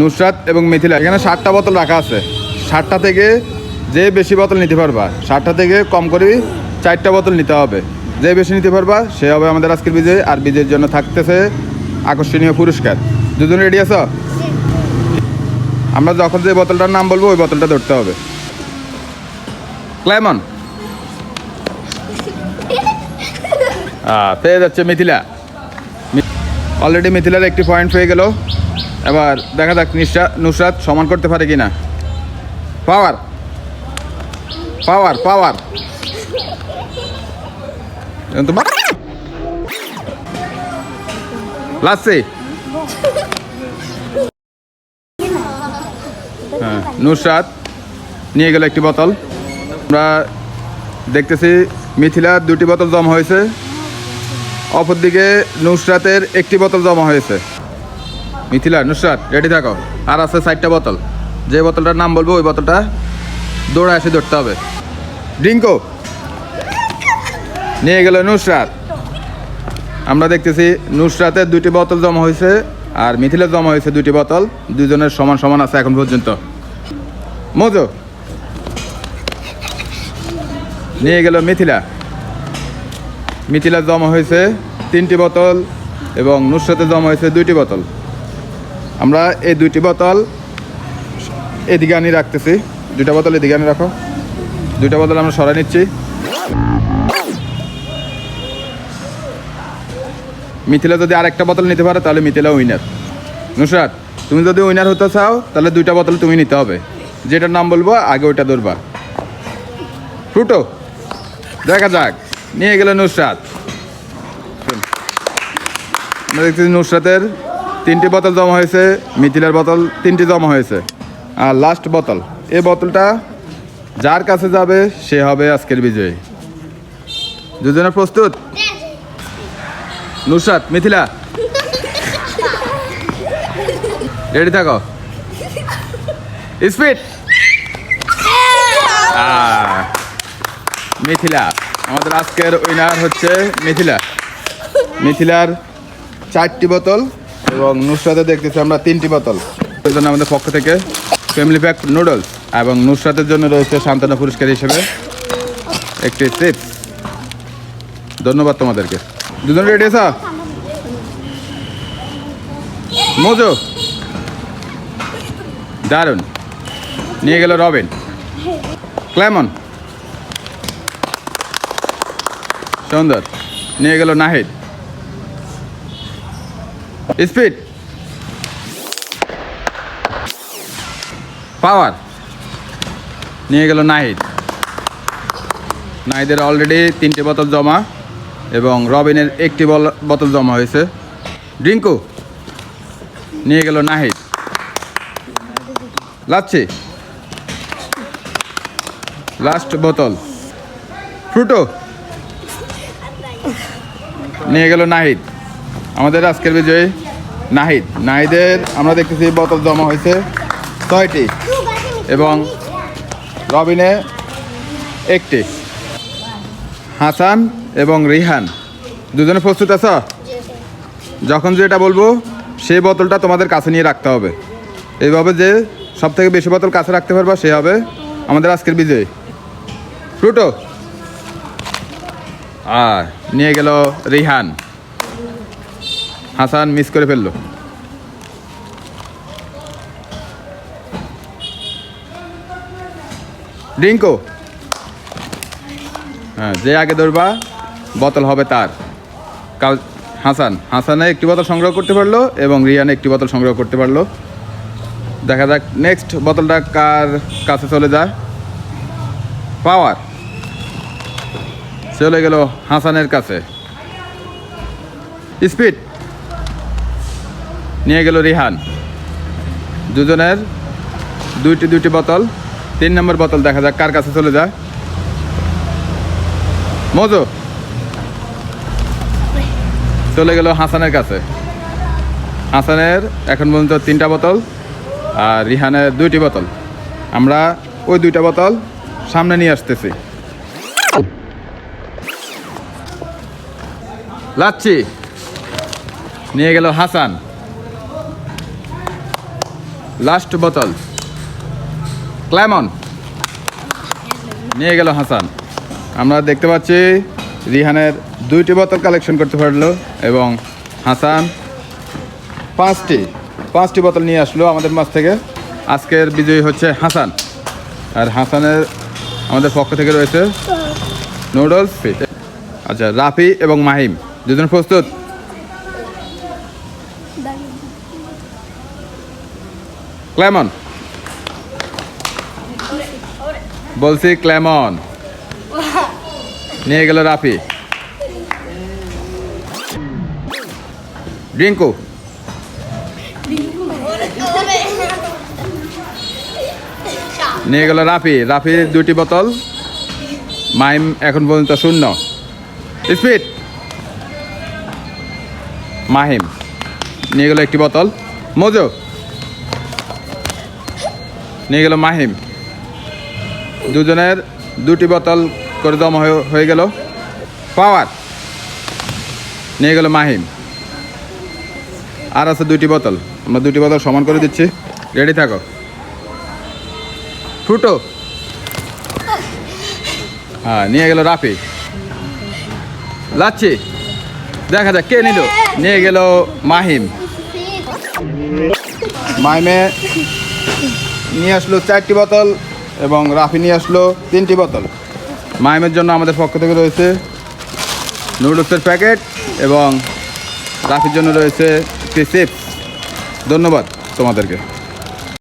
নুসরাত এবং মিথিলা, এখানে ষাটটা বোতল রাখা আছে। ষাটটা থেকে যে বেশি বোতল নিতে পারবা ষাটটা থেকে কম করে চারটা বোতল নিতে হবে। যে বেশি নিতে পারবা, সে হবে আমাদের আজকের বিজয়, আর বিজয়ের জন্য থাকতেছে আকর্ষণীয় পুরস্কার। দুজন রেডি আছো? আমরা যখন যে বোতলটার নাম বলব, ওই বোতলটা ধরতে হবে। ক্লাইমন? পেয়ে যাচ্ছে মিথিলা। অলরেডি মিথিলার একটি পয়েন্ট পেয়ে গেল। এবার দেখা যাক নিশা, নুসরাত সমান করতে পারে কিনা। পাওয়ার। পাওয়ার পাওয়ার। লাস্টে হ্যাঁ নুসরাত নিয়ে গেল একটি বোতল। আমরা দেখতেছি মিথিলার দুটি বোতল জমা হয়েছে। অপরদিকে নুসরাতের একটি বোতল জমা হয়েছে। মিথিলা, নুসরাত রেডি থাকো। আর আছে চারটা বোতল। যে বোতলটার নাম বলব, ওই বোতলটা দৌড়ে এসে ধরতে হবে। ড্রিঙ্কো নিয়ে গেল নুসরাত। আমরা দেখতেছি নুসরাতের দুটি বোতল জমা হয়েছে আর মিথিলের জমা হয়েছে দুটি বোতল। দুজনের সমান সমান আছে এখন পর্যন্ত। মজো, নিয়ে গেল মিথিলা। মিথিলা জমা হয়েছে তিনটি বোতল এবং নুসরাতে জমা হয়েছে দুইটি বোতল। আমরা এই দুইটি বোতল এদিকে আনি রাখতেছি। দুইটা বোতল এদিকে আনি রাখো। দুইটা বোতল আমরা সরাই নিচ্ছি। মিথিলা যদি আরেকটা বোতল নিতে পারে, তাহলে মিথিলা উইনার নুসরাত, তুমি যদি উইনার হতে চাও, তাহলে দুইটা বোতল তুমি নিতে হবে। যেটার নাম বলব, আগে ওইটা ধরবা। ফ্রুটো দেখা যাক। নিয়ে গেল নুসরাত। দেখতেছি নুসরাতের তিনটি বোতল জমা হয়েছে, মিথিলার বোতল তিনটি জমা হয়েছে। আর লাস্ট বোতল, এই বোতলটা যার কাছে যাবে, সে হবে আজকের বিজয়ী। দুজনে প্রস্তুত? নুসরাত, মিথিলা। রেডি থাকো। স্পিড মিথিলা। আমাদের আজকের উইনার হচ্ছে মিথিলা। মিথিলার চারটি বোতল এবং নুসরাতে দেখতেছি আমরা তিনটি বোতল। জন্য আমাদের পক্ষ থেকে ফ্যামিলি প্যাক নুডলস এবং নুসরাতের জন্য রয়েছে সান্ত্বনা পুরস্কার হিসেবে একটি চিপস ধন্যবাদ তোমাদেরকে। দুজন রেডি আছো? মজো। দারুণ। নিয়ে গেল রবিন। ক্লেমন। সুন্দর। নিয়ে গেল নাহিদ। স্পিড। পাওয়ার। নিয়ে গেল নাহিদ। নাহিদের অলরেডি তিনটে বোতল জমা এবং রবিনের একটি বোতল জমা হয়েছে। ড্রিঙ্কু নিয়ে গেল নাহিদ। লাচ্ছি। লাস্ট বোতল। ফ্রুটো, নিয়ে গেল নাহিদ। আমাদের আজকের বিজয়ী নাহিদ। নাহিদের আমরা দেখতেছি বোতল জমা হয়েছে ছয়টি এবং রবিনে একটি। হাসান এবং রিহান, দুজনে প্রস্তুত আছ? যখন যেটা বলব, সেই বোতলটা তোমাদের কাছে নিয়ে রাখতে হবে। এইভাবে যে সব থেকে বেশি বোতল কাছে রাখতে পারবা, সে হবে আমাদের আজকের বিজয়ী। ফ্রুটো আর নিয়ে গেল রিহান। হাসান মিস করে ফেলল। ড্রিঙ্কো হ্যাঁ যে আগে ধরবা, বোতল হবে তার। কাল হাসান, হাসানে একটি বোতল সংগ্রহ করতে পারল এবং রিয়ানে একটি বোতল সংগ্রহ করতে পারল। দেখা যাক নেক্সট বোতলটা কার কাছে চলে যায়। পাওয়ার। চলে গেল হাসানের কাছে। স্পিড। নিয়ে গেল রিহান। দুজনের দুইটি দুইটি বোতল, তিন নম্বর বোতল দেখা যাক কার কাছে চলে যায়। মজো, চলে গেল হাসানের কাছে। হাসানের এখন পর্যন্ত তিনটা বোতল আর রিহানের দুইটি বোতল। আমরা ওই দুইটা বোতল সামনে নিয়ে আসতেছি। লাচ্ছি। নিয়ে গেল হাসান। লাস্ট বোতল ক্লাইমন নিয়ে গেল হাসান। আমরা দেখতে পাচ্ছি রিহানের দুইটি বোতল কালেকশন করতে পারল এবং হাসান পাঁচটি পাঁচটি বোতল নিয়ে আসলো আমাদের মাছ থেকে। আজকের বিজয়ী হচ্ছে হাসান। আর হাসানের আমাদের পক্ষ থেকে রয়েছে নুডলস আচ্ছা রাফি এবং মাহিম, দুজন প্রস্তুত? ক্লেমন। বলছি ক্লেমন। নিয়ে গেল রাফি। ড্রিঙ্কু নিয়ে গেল রাফি। রাফির দুটি বোতল। মাইম এখন পর্যন্ত শূন্য। স্পিড। মাহিম। নিয়ে গেল একটি বোতল। মজো। নিয়ে গেল মাহিম। দুজনের দুটি বোতল করে দম হয়ে- গেল পাওয়ার। নিয়ে গেল মাহিম। আর আছে দুটি বোতল। আমরা দুটি বোতল সমান করে দিচ্ছি। রেডি থাকো। ফুটো। হ্যাঁ নিয়ে গেল রাফি। যাচ্ছি দেখা যাক, কে নিল? নিয়ে গেল মাহিম। মাহিমে নিয়ে আসলো চারটি বোতল এবং রাফি নিয়ে আসলো তিনটি বোতল। মাইমের জন্য আমাদের পক্ষ থেকে রয়েছে নুডলসের প্যাকেট এবং রাফির জন্য রয়েছে একটি চিপস। ধন্যবাদ তোমাদেরকে।